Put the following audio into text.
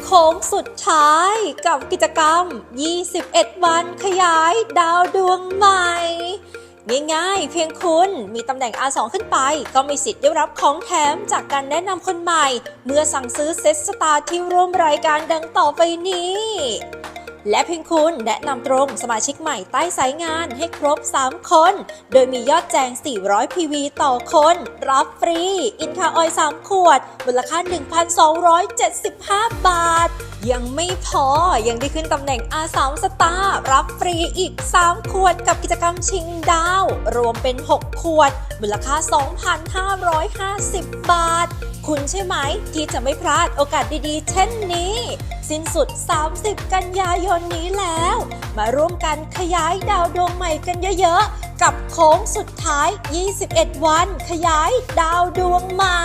โค้งสุดท้ายกับกิจกรรม 21 วันขยายดาวดวงใหม่ ง่ายๆ เพียงคุณมีตำแหน่ง R2 ขึ้นไป ก็มีสิทธิ์ได้รับของแถมจากการแนะนำคนใหม่ เมื่อสั่งซื้อเซ็ตสตาร์ที่ร่วมรายการดังต่อไปนี้ และพียงคุณแนะนำตรงสมาชิกใหม่ใต้สายงานให้ครบ 3 คน โดยมียอดแจง 400 PV ต่อคน รับฟรี อินคาออยล์3ขวด มูลค่า 1,275 บาท ยังไม่พอยังได้ขึ้นตำแหน่ง R3 สตาร์รับฟรีอีก 3 ขวดกับกิจกรรมชิงดาว รวมเป็น 6 ขวด มูลค่า 2,550 บาท คุณใช่ไหมที่จะไม่พลาดโอกาสดีๆ เช่นนี้ สิ้นสุด 30 กันยายนนี้แล้ว มาร่วมกันขยายดาวดวงใหม่กันเยอะๆ กับโค้งสุดท้าย 21 วัน ขยายดาวดวงใหม่